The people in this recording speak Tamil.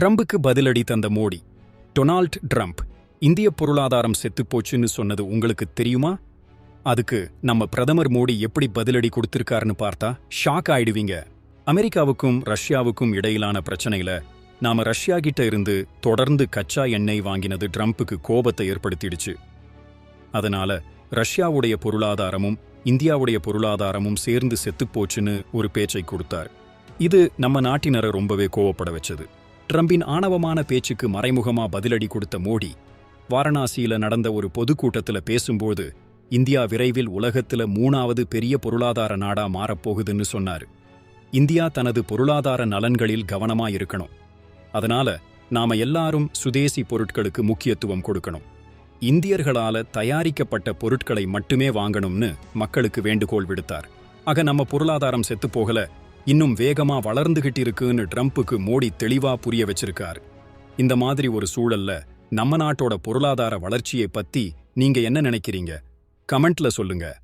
ட்ரம்புக்கு பதிலடி தந்த மோடி டொனால்ட் ட்ரம்ப் இந்திய பொருளாதாரம் செத்துப்போச்சுன்னு சொன்னது உங்களுக்கு தெரியுமா? அதுக்கு நம்ம பிரதமர் மோடி எப்படி பதிலடி கொடுத்திருக்காருன்னு பார்த்தா ஷாக் ஆயிடுவீங்க. அமெரிக்காவுக்கும் ரஷ்யாவுக்கும் இடையிலான பிரச்சனையில நாம ரஷ்யா கிட்ட இருந்து தொடர்ந்து கச்சா எண்ணெய் வாங்கினது ட்ரம்புக்கு கோபத்தை ஏற்படுத்திடுச்சு. அதனால ரஷ்யாவுடைய பொருளாதாரமும் இந்தியாவுடைய பொருளாதாரமும் சேர்ந்து செத்துப்போச்சுன்னு ஒரு பேச்சை கொடுத்தார். இது நம்ம நாட்டினரை ரொம்பவே கோவப்பட வச்சது. ட்ரம்பின் ஆணவமான பேச்சுக்கு மறைமுகமா பதிலடி கொடுத்த மோடி வாரணாசியில நடந்த ஒரு பொதுக்கூட்டத்துல பேசும்போது இந்தியா விரைவில் உலகத்துல மூணாவது பெரிய பொருளாதார நாடா மாறப்போகுதுன்னு சொன்னாரு. இந்தியா தனது பொருளாதார நலன்களில் கவனமா இருக்கணும். அதனால நாம எல்லாரும் சுதேசி பொருட்களுக்கு முக்கியத்துவம் கொடுக்கணும். இந்தியர்களால தயாரிக்கப்பட்ட பொருட்களை மட்டுமே வாங்கணும்னு மக்களுக்கு வேண்டுகோள் விடுத்தார். ஆக நம்ம பொருளாதாரம் செத்து போகல இன்னும் வேகமா வளர்ந்துகிட்டு இருக்குன்னு ட்ரம்ப்புக்கு மோடி தெளிவா புரிய வச்சிருக்கார். இந்த மாதிரி ஒரு சூழல்ல நம்ம நாட்டோட பொருளாதார வளர்ச்சியை பத்தி நீங்க என்ன நினைக்கிறீங்க? கமெண்ட்ல சொல்லுங்க.